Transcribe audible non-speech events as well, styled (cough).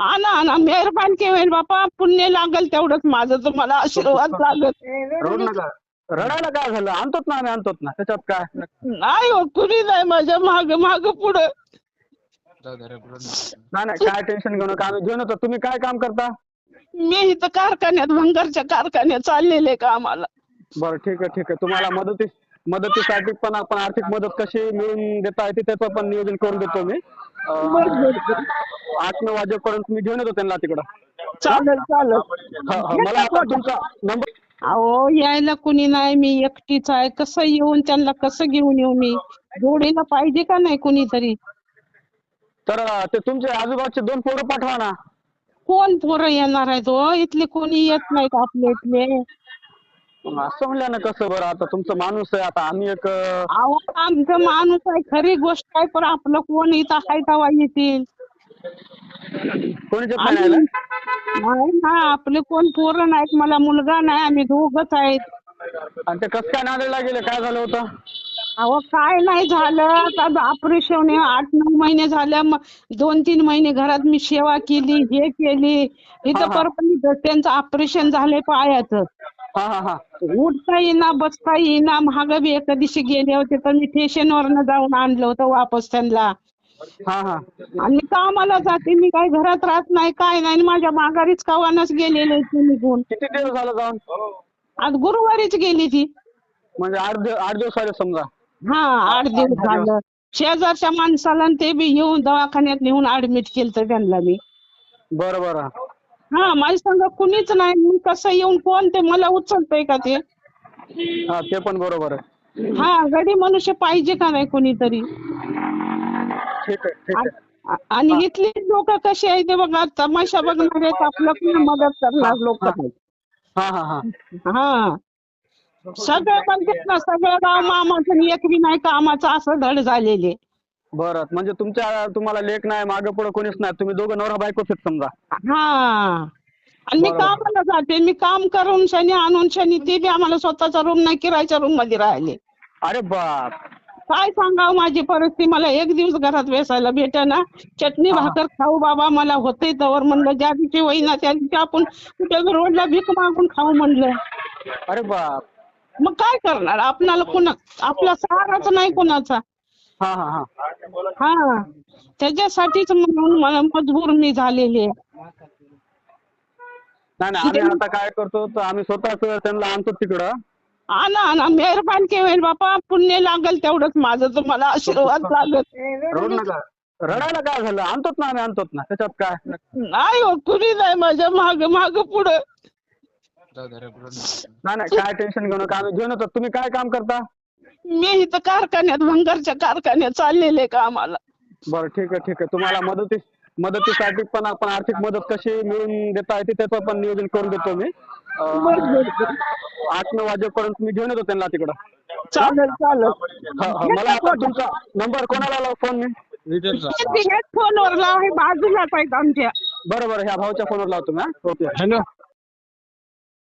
आणा आणा मेहरबान केवेल बापा पुण्य लागल तेवढंच माझं तुम्हाला आशीर्वाद (laughs) नका. रडायला काय झालं? आणतोच ना आम्ही आणतोच ना. त्याच्यात काय? नाही हो कुणी नाही माझ्या माग माग पुढं. नाही नाही काय टेन्शन घेऊ नका. आम्ही घेऊन येतो. तुम्ही काय काम करता? मी इथं कारखान्यात भंगारच्या कारखान्यात चाललेले का आम्हाला? बरं ठीक आहे ठीक आहे. तुम्हाला मदती मदतीसाठी पण आपण आर्थिक मदत कशी मिळवून देता येते त्याचं पण नियोजन करून देतो मी. आठ नऊ वाजेपर्यंत मी घेऊन येतो त्यांना तिकडं. चालेल चालेल. हा, हा. मला आता तुमचा नंबर अहो यायला कुणी नाही मी एकटीच आहे. कसं येऊन त्यांना कसं घेऊन येऊ मी? जोडीला पाहिजे का नाही कुणीतरी? तर अं, ते तुमचे आजूबाजूचे दोन पोरं पाठवा ना. कोण पोरं येणार आहेत हो? इथले कोणी येत नाहीत आपल्या इथले. असं म्हणल्यानं कसं बरं? आता तुमचं माणूस आहे आता आम्ही एक अहो आमचं माणूस आहे खरी गोष्ट आहे पण आपलं कोण इथं तेव्हा येतील? कोणीच येत नाही ना आपले कोण पोरं नाहीत मला मुलगा नाही आम्ही दोघच आहेत. आणि ते कसं काय नांदेडला गेले काय झालं होतं? अहो काय नाही झालं आता ऑपरेशन आठ नऊ महिने झाल्या मग दोन तीन महिने घरात मी सेवा केली हे केली. हा, इथं हा. परत त्यांचं ऑपरेशन झालंय पायाचं. हा हा हा. उठता येईना बसता येईना महाग बी एका दिवशी गेले होते तर मी स्टेशनवरनं जाऊन आणलं होतं वापस त्यांना. हा हा. आणि मी कामाला जाते मी काय घरात राहत नाही काय नाही आणि माझ्या माघारीच कवानच गेलेले ते निघून. किती दिवस झालं जाऊन? आज गुरुवारीच गेली ती. म्हणजे आठ दिवस आठ दिवस झाले समजा. हा आठ दिवस झालं. शेजारच्या माणसाला ते बी येऊन दवाखान्यात नेऊन ऍडमिट केलं त्यांना मी. बरं बरं. हा माझ्या संग कुणीच नाही. मी कसं येऊन कोण ते मला उचलतंय का ते? हा ते पण बरोबर आहे. हा गडी मनुष्य पाहिजे का नाही कोणीतरी? ठीक आहे ठीक आहे. आ- आणि इथली लोक कशी आहेत ते बघा तमाशा बघणारे आहेत, आपलं कोणी मदत करणार लोक हा हा हा. हा. सगळे म्हणतात ना सगळं गाव मामाचं आणि एक नाही कामाचं असं धड झालेले बरं म्हणजे तुमच्या तुम्हाला लेख नाही मागे पुढे कोणीच नाही तुम्ही दोघं नवरा बायकोच आहेत समजा. हा. आणि मी बरोबर. कामाला जाते मी काम करून शनी आणून शनी ते बी आम्हाला स्वतःचा रूम नाही किरायच्या रूममध्ये राहिले. अरे बाप. काय सांगावं माझी परिस्थिती मला एक दिवस घरात बेसायला भेटेना. चटणी हा. भाकर खाऊ बाबा मला होते तवर म्हणलं ज्या दिवशी होईना त्या दिवशी आपण कुठे रोडला भीक मागून खाऊ म्हणलं. अरे बाप. मग काय करणार? आपणाला कुणा आपला सहाराच नाही कुणाचा. हा हा हा. हा. त्याच्यासाठीच म्हणून मला मजबूर मी झालेली आहे. नाही नाही आम्ही आता काय करतो तर आम्ही स्वतःच त्यांना आणतो तिकडं. आणा आणा मेहरबान केवेल बापा पुण्य लागल तेवढंच माझं तुम्हाला आशीर्वाद लागत नका. रडायला काय झालं? आणतोच ना आम्ही आणतोच ना. त्याच्यात काय? नाही हो कुणी नाही माझ्या माग माग पुढं. नाही नाही काय टेन्शन घेऊ नका. आम्ही घेऊन येतो. तुम्ही काय काम करता? मी इथं कारखान्यात भंगारच्या कारखान्यात चाललेले का आम्हाला? बरं ठीक आहे ठीक आहे. तुम्हाला मदती मदतीसाठी पण आपण आर्थिक मदत कशी मिळवून देता येते त्याचं पण नियोजन करून देतो मी. अं, बरं, बरं, बरं. आठ नऊ वाजेपर्यंत मी घेऊन येतो त्यांना तिकडं. चालेल चालेल. हा, हा. मला आता तुमचा नंबर कोणाला लावू फोन मी? फोनवर लाव हे बाजूलाच आहेत आमच्या. बरं बरं ह्या भाऊच्या फोनवर लावतो मी हा. ओके. हॅलो.